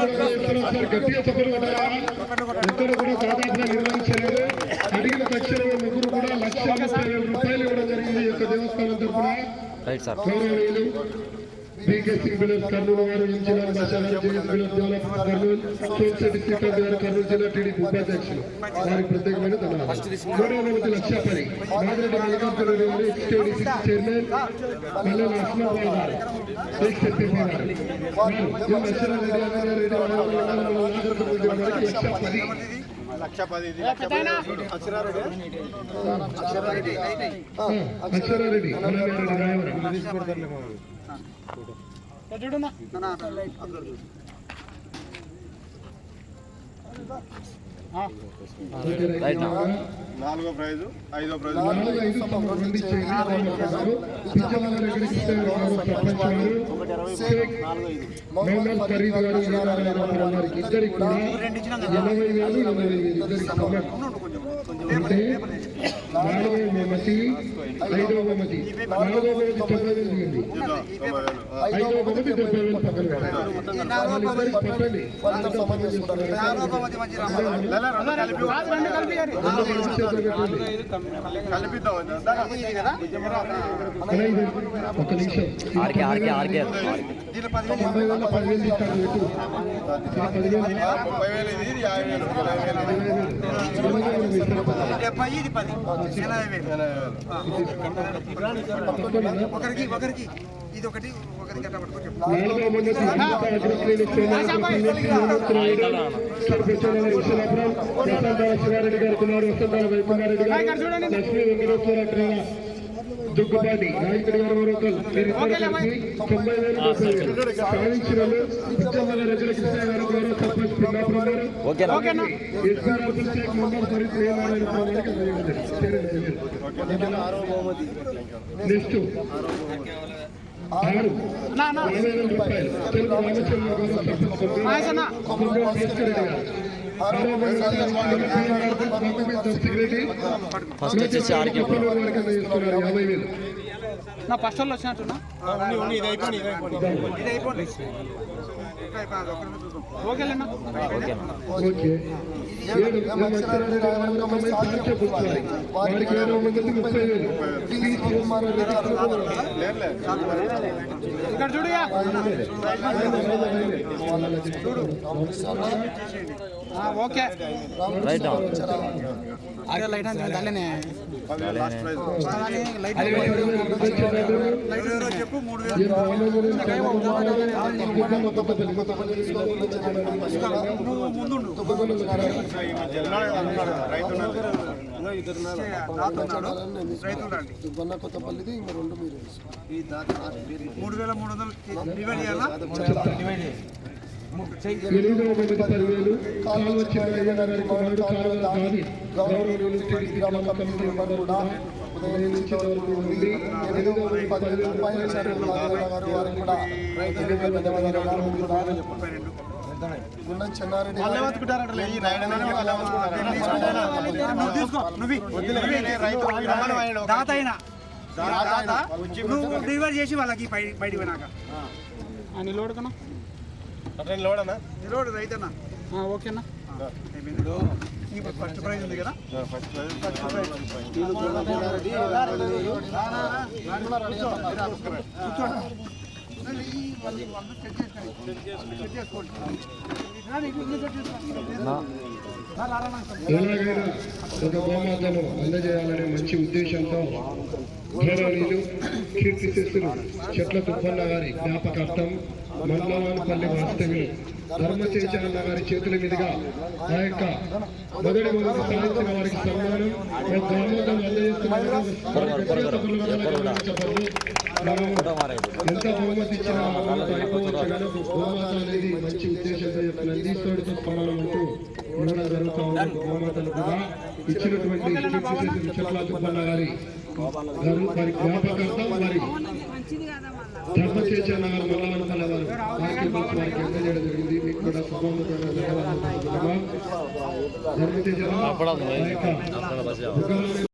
గట్టిగా చెప్పలు కొట్టారా ఎక్కడ కూడా దాదాపుగా నిర్వహించలేదు అడిగిన తక్షణమే ముగ్గురు కూడా లక్ష ముప్పై వేల రూపాయలు ఇవ్వడం జరిగింది ఈ యొక్క దేవస్థానం తరఫున గౌరవనీయులు బీకే సింగ్ బిలర్ కర్నూలు వారు ఇంజనీర్ మసాలా జేఎస్ బిలర్ డెవలప్మెంట్ కర్నూలు సోమశెట్టి శ్రీకాంత్ గారు కర్నూలు జిల్లా టీడీపీ ఉపాధ్యక్షులు. వారికి ప్రత్యేకమైన ధన్యవాదాలు. మూడవ నెలకి లక్ష పది మాదిరెడ్డి మల్లికార్జున రెడ్డి గారు ఎక్స్టీడీసీ చైర్మన్ మల్లెల లక్ష్మణరావు గారు. ఎక్స్ ఎంపీపీ గారు. వారు ఎం నరసింహారెడ్డి అన్నారెడ్డి నాగరపల్లి వారికి లక్ష పది లక్ష పది ఇది లక్ష పది అక్షరారెడ్డి? ఆ, Akshara Reddy. Anna Reddy Rayavaram okay, right. నాలుగో ప్రైజు ఐదో ప్రైజు నాలుగు ఐదు తొమ్మిది రెండు చేయండి. రామకృష్ణరావు, పిచ్చమల్ల రెడ్డి కృష్ణరావు సర్పంచ్ గారు, షేక్ మహమ్మద్ ఫరీద్ గారు వీరారాయణ గారికి ఇద్దరికి కూడా ఎనభై వేలు ఎనభై వేలు ఇద్దరికి సమానం. అంటే నాలుగవ బహుమతి ఐదవ బహుమతి నాలుగవ బహుమతి తొంభై వేలు దిగింది తొంభై వేలు ఆ, ఐదవ బహుమతి డెబ్బై వేలు ఒక నిమిషం తొంభై పదివేలు ఇస్తాను పెట్టు పదివేలు. ఒకరికి ఒకరికి ఇది ఒకటి దుగ్గుపాటి నాయకుడి గారు మరొకరు తొంభై వేలు సాధించిన రెడ్డి కృష్ణ గారు గౌరవ సర్పంచ్ పిల్లాపురం గారు. ఓకేనా ఎస్ఆర్ అబ్దుల్ షేక్ మొహమ్మద్ ఫరీద్ ప్రియనారాయణ గారికి ధన్యవాదాలు. నెక్స్ట్. ఆరు వేల రూపాయలు తెలుగు రామచంద్ర ఫస్ట్ వచ్చేసి యాభై వేలు నా ఫస్ట్ వాళ్ళు వచ్చినట్టున్నా ఓకేలేనా ఇక్కడ చూడుయా ఆ, ఓకే. రైట్ అదే లైట్ అంటే చెప్పు మూడు కొత్తపల్లిది ఇంకా రెండు మీరు మూడు వేల మూడు వందలు డివైడ్ చేయాలా? ఎనిమిదవ మంది పదివేలు కాలువ చిన్నయ్య గారి కుమారుడు కాలువ గాది గౌరవనీయులు టీడీపీ గ్రామ కమిటీ మెంబర్ కూడా ఉదయం నుంచి వరకు ఉండి ఎనిమిదవ మంది పదివేలు రూపాయలు ఇచ్చినటువంటి నాగరాజు గారు వారికి కూడా రైతులకు ధన్యవాదాలు ముప్పై రెండు గుండం చెన్నారెడ్డి నువ్వు డివైడ్ చేసి వాళ్ళకి బయట పోయినాక. అని లోడ్ లోడనా? నిరోడు రైతన్నా. ఆ, ఓకేనా? ఇప్పుడు ఇప్పుడు ఫస్ట్ ప్రైజ్ ఉంది కదా? ఫస్ట్ ప్రైజ్ ఫస్ట్ ప్రైజ్ ఎలాగైనా ఒక గోమాతను అందజేయాలనే మంచి ఉద్దేశంతో గౌరవనీయులు కీర్తిశిస్తులు చెట్ల తుప్పన్న గారి జ్ఞాపకార్థం మండలాలపల్లి వాస్తవ్యులు ధర్మచేచన్న గారి చేతుల మీదుగా ఆ యొక్క మొదటి మొదటి సాధించిన వారికి సన్మానం ఒక గోమాతను అందజేస్తున్నారు మనం ఎంత బహుమతి ఇచ్చినా అయిపోవచ్చు కానీ గోమాత అనేది మంచి ఉద్దేశంతో యొక్క నందీశ్వరుడితో సమానం అంటూ ఇవ్వడం జరుగుతూ ఉంది గోమాతను కూడా ఇచ్చినటువంటి చెట్ల తుప్పన్న గారి గారు వారి జ్ఞాపకార్థం వారి ధర్మచేచన గారు మల్లవనపల్లి వారు వారికి అందజేయడం జరిగింది. మీకు కూడా సభాముఖంగా ధన్యవాదాలు తెలుపుతున్నాము.